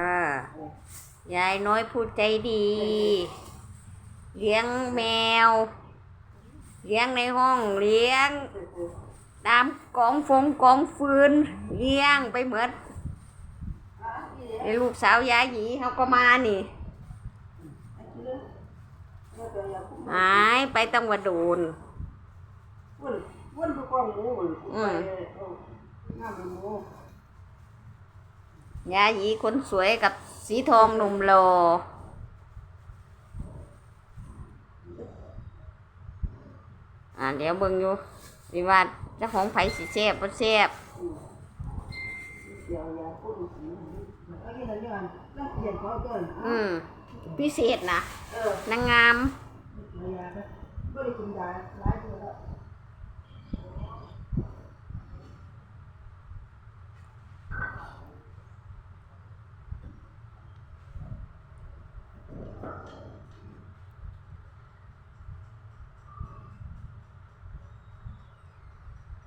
อ่ายายน้อยพูดใจดี เลี้ยงแมว เลี้ยงในห้องเลี้ยง ตามกองฟงกองฟืน เลี้ยงไปเหมือนไอ้ลูกสาวยายหยีเขาก็มานี่หายไปตั้งวัดโดนวนวนไปกองหมูมันอืมไปเอาน้ำมันหมู ยาหยีคนสวยกับสีทองหนุ่มโลอ่าเดี๋ยวเบิ่งอยู่สิว่าเจ้าของไผสิแซ่บบ่แซบเดี๋ยวยาพ่นสีอันนี้อะไรเนี่ยน้ำเปลี่ยนเขาต้นอืมพิเศษนะนางงาม